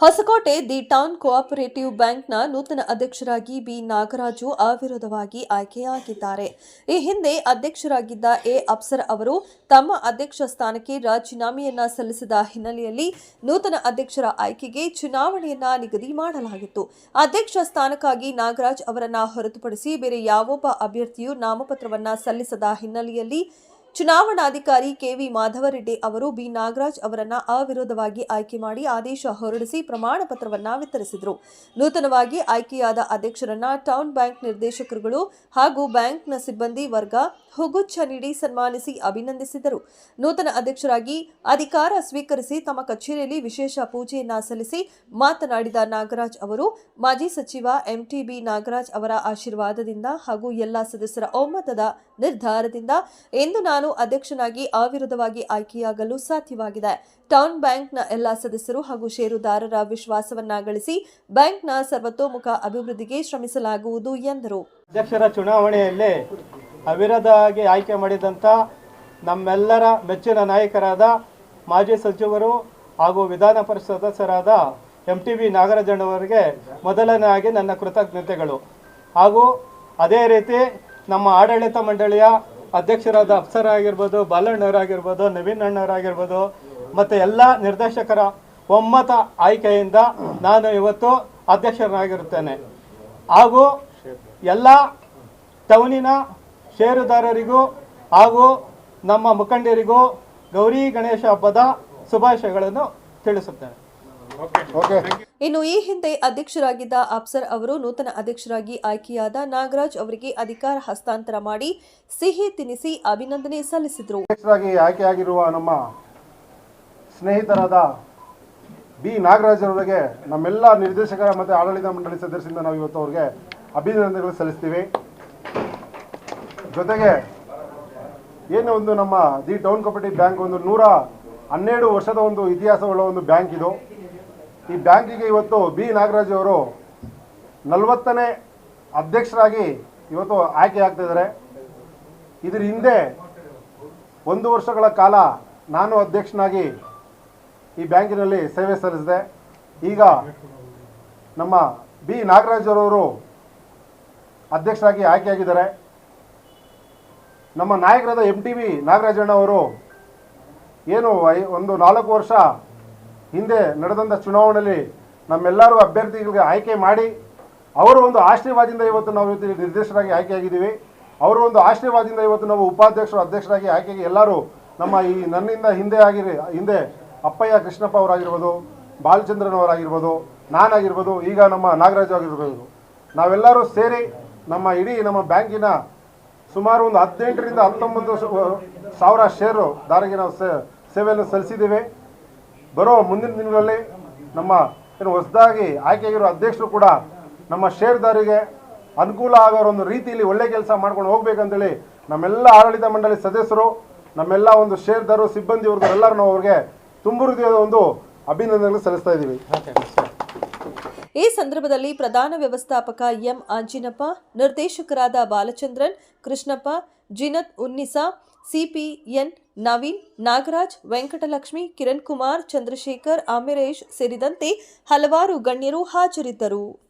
Hosakote the town cooperative ಬ್ಯಾಂಕ್ನ ನೂತನ ಅಧ್ಯಕ್ಷರಾಗಿ ಬಿ. ನಾಗರಾಜು ಅವಿರೋಧವಾಗಿ ಆಯ್ಕೆಯಾಗಿದ್ದಾರೆ. ಈ ಹಿಂದೆ ಅಧ್ಯಕ್ಷರಾಗಿದ್ದ ಎ. ಅಪ್ಸರ್ ಅವರು ತಮ್ಮ ಅಧ್ಯಕ್ಷ ಸ್ಥಾನಕ್ಕೆ ರಾಜೀನಾಮೆಯನ್ನ ಸಲ್ಲಿಸಿದ ಹಿನ್ನೆಲೆಯಲ್ಲಿ ನೂತನ ಅಧ್ಯಕ್ಷರ ಆಯ್ಕೆಗೆ ಚುನಾವಣೆಯನ್ನ ನಿಗದಿ ಮಾಡಲಾಗಿತ್ತು. ಅಧ್ಯಕ್ಷ ಸ್ಥಾನಕ್ಕಾಗಿ ನಾಗರಾಜ್ ಅವರನ್ನ ಹೊರತುಪಡಿಸಿ ಬೇರೆ ಯಾವೊಬ್ಬ ಅಭ್ಯರ್ಥಿಯು ನಾಮಪತ್ರವನ್ನ ಸಲ್ಲಿಸದ ಹಿನ್ನೆಲೆಯಲ್ಲಿ ಚುನಾವಣಾಧಿಕಾರಿ ಕೆವಿ ಮಾಧವರೆಡ್ಡಿ ಅವರು ಬಿ ನಾಗರಾಜ್ ಅವರನ್ನ ಅವಿರೋಧವಾಗಿ ಆಯ್ಕೆ ಮಾಡಿ ಆದೇಶ ಹೊರಡಿಸಿ ಪ್ರಮಾಣ ಪತ್ರವನ್ನ ವಿತರಿಸಿದರು. ನೂತನವಾಗಿ ಆಯ್ಕೆಯಾದ ಅಧ್ಯಕ್ಷರನ್ನ ಟೌನ್ ಬ್ಯಾಂಕ್ ನಿರ್ದೇಶಕರುಗಳು ಹಾಗೂ ಬ್ಯಾಂಕ್ನ ಸಿಬ್ಬಂದಿ ವರ್ಗ ಹುಗುಚ್ಛ ನೀಡಿ ಸನ್ಮಾನಿಸಿ ಅಭಿನಂದಿಸಿದರು. ನೂತನ ಅಧ್ಯಕ್ಷರಾಗಿ ಅಧಿಕಾರ ಸ್ವೀಕರಿಸಿ ತಮ್ಮ ಕಚೇರಿಯಲ್ಲಿ ವಿಶೇಷ ಪೂಜೆಯನ್ನ ಸಲ್ಲಿಸಿ ಮಾತನಾಡಿದ ನಾಗರಾಜ್ ಅವರು, ಮಾಜಿ ಸಚಿವ ಎಂಟಿಬಿ ನಾಗರಾಜ್ ಅವರ ಆಶೀರ್ವಾದದಿಂದ ಹಾಗೂ ಎಲ್ಲ ಸದಸ್ಯರ ಒಮ್ಮತದ ನಿರ್ಧಾರದಿಂದ ಎಂದು ನಾನು ಅಧ್ಯಕ್ಷನಾಗಿ ಅವಿರೋಧವಾಗಿ ಆಯ್ಕೆಯಾಗಲು ಸಾಧ್ಯವಾಗಿದೆ. ಟೌನ್ ಬ್ಯಾಂಕ್ನ ಎಲ್ಲ ಸದಸ್ಯರು ಹಾಗೂ ಷೇರುದಾರರ ವಿಶ್ವಾಸವನ್ನ ಗಳಿಸಿ ಬ್ಯಾಂಕ್ನ ಸರ್ವತೋಮುಖ ಅಭಿವೃದ್ಧಿಗೆ ಶ್ರಮಿಸಲಾಗುವುದು ಎಂದರು. ಅಧ್ಯಕ್ಷರ ಚುನಾವಣೆಯಲ್ಲಿ ಅವಿರೋಧವಾಗಿ ಆಯ್ಕೆ ಮಾಡಿದಂಥ ನಮ್ಮೆಲ್ಲರ ಮೆಚ್ಚಿನ ನಾಯಕರಾದ ಮಾಜಿ ಸಚಿವರು ಹಾಗೂ ವಿಧಾನ ಪರಿಷತ್ ಸದಸ್ಯರಾದ ಎಂ ಟಿ ಬಿ ನಾಗರಾಜಣ್ಣವರಿಗೆ ಮೊದಲನೆಯಾಗಿ ನನ್ನ ಕೃತಜ್ಞತೆಗಳು. ಹಾಗೂ ಅದೇ ರೀತಿ ನಮ್ಮ ಆಡಳಿತ ಮಂಡಳಿಯ ಅಧ್ಯಕ್ಷರಾದ ಅಫ್ಸರ್ ಆಗಿರ್ಬೋದು ಬಾಲಣ್ಣವರಾಗಿರ್ಬೋದು ನವೀನ್ ಅಣ್ಣವರಾಗಿರ್ಬೋದು ಮತ್ತು ಎಲ್ಲ ನಿರ್ದೇಶಕರ ಒಮ್ಮತ ಆಯ್ಕೆಯಿಂದ ನಾನು ಇವತ್ತು ಅಧ್ಯಕ್ಷರಾಗಿರುತ್ತೇನೆ. ಹಾಗೂ ಎಲ್ಲ ಟೌನಿನ ಷೇರುದಾರರಿಗೂ ಹಾಗೂ ನಮ್ಮ ಮುಖಂಡರಿಗೂ ಗೌರಿ ಗಣೇಶ ಹಬ್ಬದ ಶುಭಾಶಯಗಳನ್ನು ತಿಳಿಸುತ್ತೇನೆ. ಇನ್ನು ಈ ಹಿಂದೆ ಅಧ್ಯಕ್ಷರಾಗಿದ್ದ ಅಪ್ಸರ್ ಅವರು ನೂತನ ಅಧ್ಯಕ್ಷರಾಗಿ ಆಯ್ಕೆಯಾದ ನಾಗರಾಜ್ ಅವರಿಗೆ ಅಧಿಕಾರ ಹಸ್ತಾಂತರ ಮಾಡಿ ಸಿಹಿ ತಿನಿಸಿ ಅಭಿನಂದನೆ ಸಲ್ಲಿಸಿದರು. ಅಧ್ಯಕ್ಷರಾಗಿ ಆಯ್ಕೆಯಾಗಿರುವ ನಮ್ಮ ಸ್ನೇಹಿತರಾದ ಬಿ. ನಾಗರಾಜ್ ಅವರಿಗೆ ನಮ್ಮೆಲ್ಲ ನಿರ್ದೇಶಕರ ಮತ್ತು ಆಡಳಿತ ಮಂಡಳಿ ಸದಸ್ಯರಿಂದ ನಾವು ಇವತ್ತು ಅವ್ರಿಗೆ ಅಭಿನಂದನೆಗಳು ಸಲ್ಲಿಸ್ತೀವಿ. ಜೊತೆಗೆ ಏನು ಒಂದು ನಮ್ಮ ದಿ ಟೌನ್ ಕೋಪರೇಟಿವ್ ಬ್ಯಾಂಕ್ ಒಂದು ನೂರ ಹನ್ನೆರಡು ವರ್ಷದ ಒಂದು ಇತಿಹಾಸವುಳ್ಳ ಒಂದು ಬ್ಯಾಂಕ್ ಇದು. ಈ ಬ್ಯಾಂಕಿಗೆ ಇವತ್ತು ಬಿ. ನಾಗರಾಜ್ ಅವರು ನಲವತ್ತನೇ ಅಧ್ಯಕ್ಷರಾಗಿ ಇವತ್ತು ಆಯ್ಕೆ ಆಗ್ತಿದ್ದಾರೆ ಇದರ ಹಿಂದೆ ಒಂದು ವರ್ಷಗಳ ಕಾಲ ನಾನು ಅಧ್ಯಕ್ಷನಾಗಿ ಈ ಬ್ಯಾಂಕಿನಲ್ಲಿ ಸೇವೆ ಸಲ್ಲಿಸಿದೆ. ಈಗ ನಮ್ಮ ಬಿ. ನಾಗರಾಜ್ ಅವರವರು ಅಧ್ಯಕ್ಷರಾಗಿ ಆಯ್ಕೆಯಾಗಿದ್ದಾರೆ ನಮ್ಮ ನಾಯಕರಾದ ಎಂ ಟಿ ವಿ ನಾಗರಾಜಣ್ಣ ಅವರು ಏನು ಒಂದು ನಾಲ್ಕು ವರ್ಷ ಹಿಂದೆ ನಡೆದಂಥ ಚುನಾವಣೆಯಲ್ಲಿ ನಮ್ಮೆಲ್ಲರೂ ಅಭ್ಯರ್ಥಿಗಳಿಗೆ ಆಯ್ಕೆ ಮಾಡಿ, ಅವರ ಒಂದು ಆಶೀರ್ವಾದದಿಂದ ಇವತ್ತು ನಾವು ಇವತ್ತು ನಿರ್ದೇಶಕರಾಗಿ ಆಯ್ಕೆಯಾಗಿದ್ದೀವಿ. ಅವರ ಒಂದು ಆಶೀರ್ವಾದದಿಂದ ಇವತ್ತು ನಾವು ಉಪಾಧ್ಯಕ್ಷರು, ಅಧ್ಯಕ್ಷರಾಗಿ ಆಯ್ಕೆಗೆ ಎಲ್ಲರೂ ನಮ್ಮ ಈ ನನ್ನಿಂದ ಹಿಂದೆ ಆಗಿರಿ, ಹಿಂದೆ ಅಪ್ಪಯ್ಯ ಕೃಷ್ಣಪ್ಪ ಅವರಾಗಿರ್ಬೋದು ಬಾಲಚಂದ್ರನವರಾಗಿರ್ಬೋದು ನಾನಾಗಿರ್ಬೋದು, ಈಗ ನಮ್ಮ ನಾಗರಾಜ್ ಆಗಿರ್ಬೋದು ನಾವೆಲ್ಲರೂ ಸೇರಿ ನಮ್ಮ ಇಡೀ ನಮ್ಮ ಬ್ಯಾಂಕಿನ ಸುಮಾರು ಒಂದು ಹದಿನೆಂಟರಿಂದ ಹತ್ತೊಂಬತ್ತು ಸಾವಿರ ಷೇರು ದಾರಿಗೆ ನಾವು ಸೇವೆಯನ್ನು ಸಲ್ಲಿಸಿದ್ದೇವೆ. ಬರೋ ಮುಂದಿನ ದಿನಗಳಲ್ಲಿ ನಮ್ಮ ಏನು ಹೊಸದಾಗಿ ಆಯ್ಕೆಯಾಗಿರೋ ಅಧ್ಯಕ್ಷರು ಕೂಡ ನಮ್ಮ ಷೇರ್ದಾರಿಗೆ ಅನುಕೂಲ ಆಗೋ ಒಂದು ರೀತಿಯಲ್ಲಿ ಒಳ್ಳೆ ಕೆಲಸ ಮಾಡ್ಕೊಂಡು ಹೋಗ್ಬೇಕಂತೇಳಿ ನಮ್ಮೆಲ್ಲ ಆಡಳಿತ ಮಂಡಳಿ ಸದಸ್ಯರು, ನಮ್ಮೆಲ್ಲ ಒಂದು ಷೇರ್ದಾರರು ಸಿಬ್ಬಂದಿ ವರ್ಗರೆಲ್ಲರೂ ನಾವು ಅವ್ರಿಗೆ ಹೃದಯದ ಒಂದು ಅಭಿನಂದನೆಗಳು ಸಲ್ಲಿಸ್ತಾ ಇದ್ದೀವಿ. ಈ ಸಂದರ್ಭದಲ್ಲಿ ಪ್ರಧಾನ ವ್ಯವಸ್ಥಾಪಕ ಎಂ ಆಂಜಿನಪ್ಪ ನಿರ್ದೇಶಕರಾದ ಬಾಲಚಂದ್ರನ್, ಕೃಷ್ಣಪ್ಪ, ಜಿನತ್ ಉನ್ನಿಸಾ ಸಿಪಿಎನ್ ನವೀನ್ ನಾಗರಾಜ್ ವೆಂಕಟಲಕ್ಷ್ಮಿ ಕಿರಣ್ ಕುಮಾರ್ ಚಂದ್ರಶೇಖರ್ ಅಮಿರೇಶ್ ಸೇರಿದಂತೆ ಹಲವಾರು ಗಣ್ಯರು ಹಾಜರಿದ್ದರು.